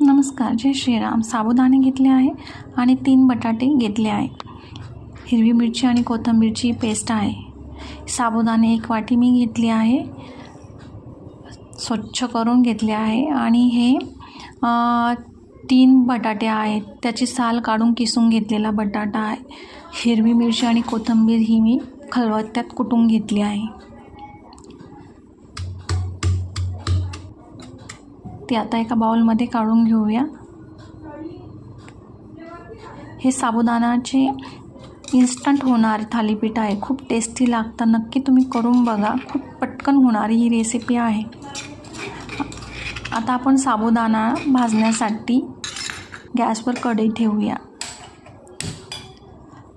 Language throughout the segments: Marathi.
नमस्कार जय श्रीराम. साबुदाणे घेतले आहे आणि तीन बटाटे घेतले आहे हिरवी मिरची आणि कोथिंबीरची पेस्ट आहे. साबुदाणे एक वाटी मी घेतली आहे. स्वच्छ करून घेतले आहे आणि हे तीन बटाटे आहेत. त्याची साल काढून किसून घेतलेला बटाटा आहे. हिरवी मिरची आणि कोथिंबीर ही मी खलबत्त्यात कुटून घेतली आहे. ती आता एका बाउलमध्ये काढून घेऊया. हे साबुदाणाचे इन्स्टंट होणार थालीपीठ आहे. खूप टेस्टी लागतं. नक्की तुम्ही करून बघा. खूप पटकन होणारी ही रेसिपी आहे. आता आपण साबुदाणा भाजण्यासाठी गॅसवर कढई ठेवूया.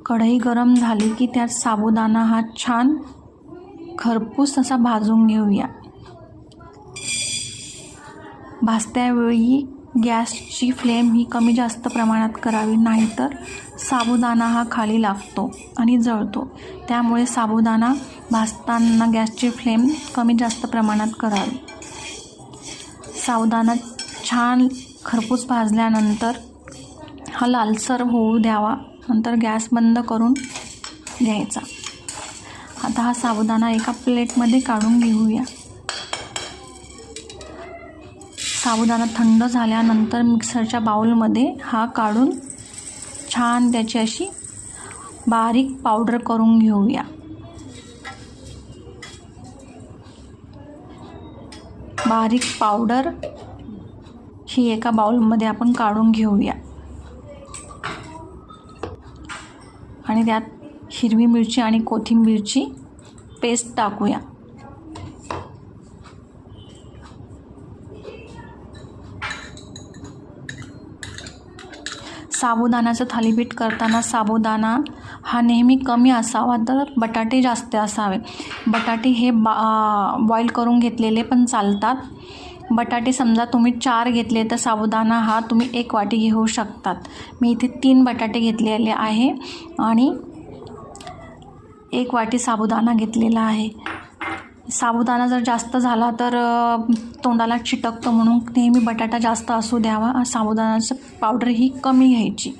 कढई गरम झाली की त्यात साबुदाणा हा छान खरपूस असा भाजून घेऊया. भाजत्यावेळी गॅसची फ्लेम ही कमी जास्त प्रमाणात करावी नाहीतर साबुदाणा हा खाली लागतो आणि जळतो. त्यामुळे साबुदाणा भाजताना गॅसची फ्लेम कमी जास्त प्रमाणात करावी. साबुदाणा छान खरपूस भाजल्यानंतर हा लालसर होऊ द्यावा नंतर गॅस बंद करून घ्यायचा. आता हा साबुदाणा एका प्लेटमध्ये काढून घेऊया. साबुदाणा थंड झाल्यानंतर मिक्सरच्या बाउलमध्ये हा काढून छान त्याची अशी बारीक पावडर करून घेऊया. बारीक पावडर ही एका बाउलमध्ये आपण काढून घेऊया. आणि त्यात हिरवी मिरची आणि कोथिंबीरची पेस्ट टाकूया. साबुदाण्याचं थालीपीठ करताना साबुदाणा हा नेहमी कमी असावा तर बटाटे जास्त असावे. बटाटे हे बा बॉईल करून घेतलेले पण चालतात. बटाटे समजा तुम्ही चार घेतले तर साबुदाणा हा तुम्ही एक वाटी घेऊ शकतात. मी इथे तीन बटाटे घेतलेले आहे आणि एक वाटी साबुदाणा घेतलेला आहे. साबुदाणा जर जास्त झाला तर तोंडाला चिटकतं म्हणून नेहमी बटाटा जास्त असू द्यावा. साबुदाण्याचं पावडर ही कमी घ्यायची.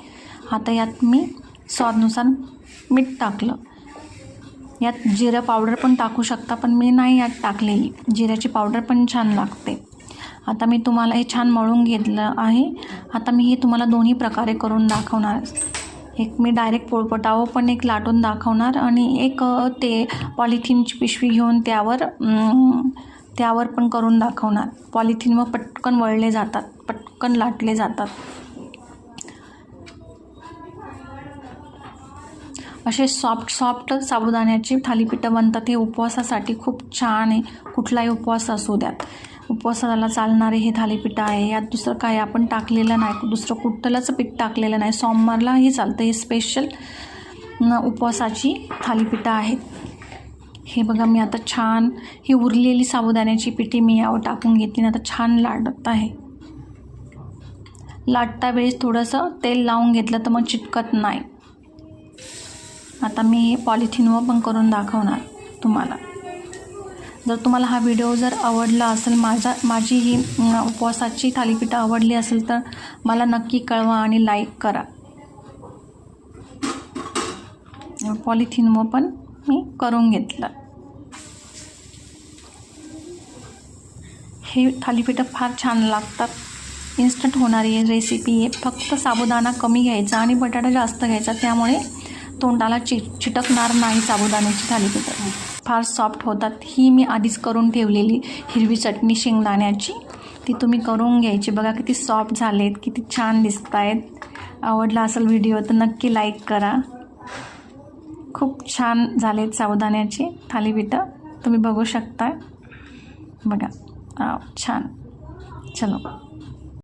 आता यात मी स्वादनुसार मीठ टाकलं. यात जिरं पावडर पण टाकू शकता पण मी नाही यात टाकलेली. जिऱ्याची पावडर पण छान लागते. आता मी तुम्हाला हे छान मळून घेतलं आहे. आता मी हे तुम्हाला दोन्ही प्रकारे करून दाखवणार. एक मी डायरेक्ट पोळपटावं पण एक लाटून दाखवणार आणि एक ते पॉलिथिनची पिशवी घेऊन त्यावर त्यावर पण करून दाखवणार. पॉलिथिनवर पटकन वळले जातात पटकन लाटले जातात. असे सॉफ्ट सॉफ्ट साबुदाण्याची थालीपीठं बनतात हे उपवासासाठी खूप छान आहे. कुठलाही उपवास असू द्यात. उपवासाला चालणारे हे थालीपीठ आहे. यात दुसरं काय आपण टाकलेलं नाही. दुसरं कुठलंच पीठ टाकलेलं नाही. सोमवारलाही चालतं. हे स्पेशल उपवासाची थालीपीठं आहेत. हे बघा मी आता छान ही उरलेली साबुदाण्याची पिठी मी यावर टाकून घेतली आता छान लाटत आहे. लाटता वेळेस थोडंसं तेल लावून घेतलं तर मग चिटकत नाही. आता मी हे पॉलिथिनवर पण करून दाखवणार तुम्हाला. जर तुम्हाला हा व्हिडिओ जर आवडला असेल माझा माझी ही उपवासाची थालीपीठं आवडली असेल तर मला नक्की कळवा आणि लाईक करा. पॉलिथिनवर पण मी करून घेतलं. हे थालीपीठं फार छान लागतात. इन्स्टंट होणारी रेसिपी आहे फक्त साबुदाणा कमी घ्यायचा आणि बटाटा जास्त घ्यायचा त्यामुळे तोंडाला चि चिटकणार नाही साबुदाण्याची थालीपीठं. फार सॉफ्ट होतात. ही मी आधीच करून ठेवलेली हिरवी चटणी शेंगदाण्याची. ती तुम्ही करून घ्यायची. बघा किती सॉफ्ट झालेत किती छान दिसत आहेत आवडला असेल व्हिडिओ तर नक्की लाईक करा. खूप छान झालेत साबुदाण्याचे थालीपीठं तुम्ही बघू शकता बघा. छान. चलो.